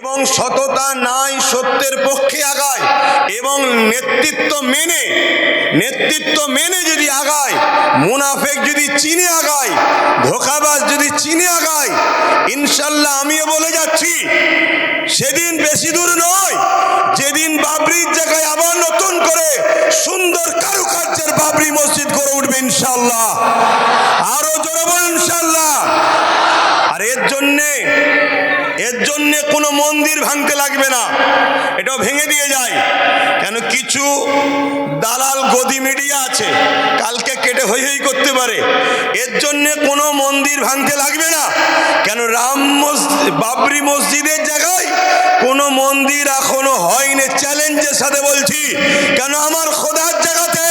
এবং সততা নাই সত্যের পক্ষে আগায় এবং নেতৃত্ব মেনে নেতৃত্ব মেনে যদি আগায়, মুনাফেক যদি চিনে আগায়, ধোকাবাজ যদি চিনে আগায়, ইনশাল্লাহ আমিও বলে যাচ্ছি, সেদিন বেশি দূর নয়, যেদিন বাবরির জায়গায় আবার নতুন করে সুন্দর কারুকার্যের বাবরি মসজিদ করে উঠবে ইনশাল্লাহ। আরও জোরে ইনশাল্লাহ। আর এর জন্যে এর জন্যে কোনো মন্দির ভাঙতে লাগবে না। এটাও ভেঙে দিয়ে যায়। কেন কিছু দালাল গদি মিডিয়া আছে, কালকে কেটে হই হই করতে পারে। এর জন্যে কোনো মন্দির ভাঙতে লাগবে না। কেন রাম মসজিদ বাবরি মসজিদের জায়গায় কোনো মন্দির এখনও হয়নি। চ্যালেঞ্জের সাথে বলছি, কেন আমার খোদার জায়গাতে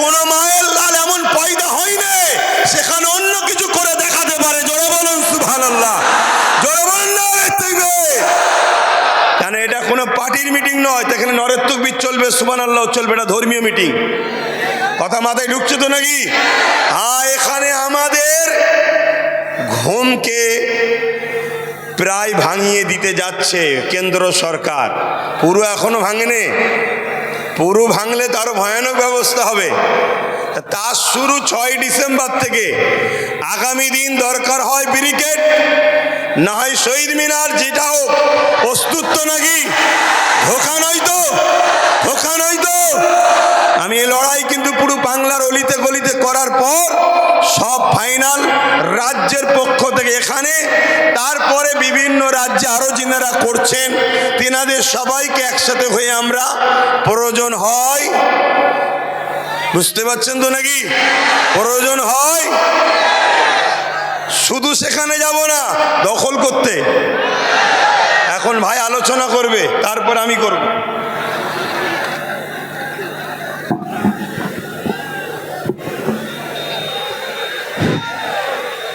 কোনো মায়ের লাল এমন পয়দা হয়নি সেখানে অন্য কিছু করে দেখাতে পারে জোরে বলুন সুবহানাল্লাহ জোরে বলুন না কেন এটা কোনো পার্টির মিটিং নয় এখানে নরের তকবির চলবে সুবান আল্লাহ চলবে, এটা ধর্মীয় মিটিং কথা মাথায় ঢুকছে তো নাকি? হ্যাঁ এখানে আমাদের ঘুমকে প্রায় ভাঙিয়ে দিতে যাচ্ছে কেন্দ্র সরকার। পুরো এখনও ভাঙেনি। পুরো ভাঙলে তারও ভয়ানক ব্যবস্থা হবে। তার শুরু ছয় ডিসেম্বর থেকে। আগামী দিন দরকার হয় ব্রিকেট না হয় শহীদ মিনার, যেটা হোক, প্রস্তুত তো নাকি? ধোকা নয় তো, ধোকা নয় তো। আমি এই লড়াই কিন্তু পুরো বাংলার অলিতে গলিতে করার পর সব ফাইনাল রাজ্যের পক্ষ থেকে এখানে, তারপরে বিভিন্ন রাজ্যে আরও যিনারা করছেন, তিনাদের সবাইকে একসাথে হয়ে আমরা প্রয়োজন হয়। বুঝতে পারছেন তো নাকি? প্রয়োজন হয়। শুধু সেখানে যাব না, দখল করতে। এখন ভাই আলোচনা করবে, তারপর আমি করব।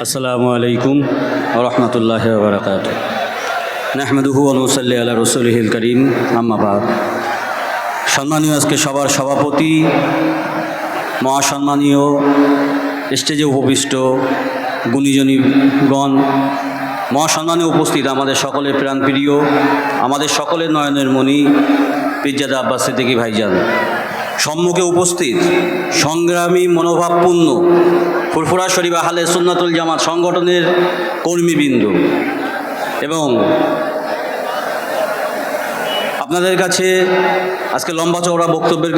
আসসালামু আলাইকুম রহমতুল্লাহ বরকাত নাহমেদুহু অনুসল্লি আল্লাহ রসুলহিল করিম আম্মাবাদ সম্মানীয় আজকে সবার সভাপতি, মহাসম্মানীয়, স্টেজে উপবিষ্ট গুণীজনীগণ মহাসম্মানে উপস্থিত আমাদের সকলের প্রাণপ্রিয়, আমাদের সকলের নয়নের মণি, পিজ্জাদা আব্বাস সিদ্দিকী ভাইজান। সম্মুখে উপস্থিত সংগ্রামী মনোভাবপূর্ণ ফুরফুরা শরীফ আহলে সুন্নাতুল জামাত সংগঠনের কর্মীবৃন্দ। এবং আপনাদের কাছে আজকে লম্বা চওড়া বক্তব্যের কিছু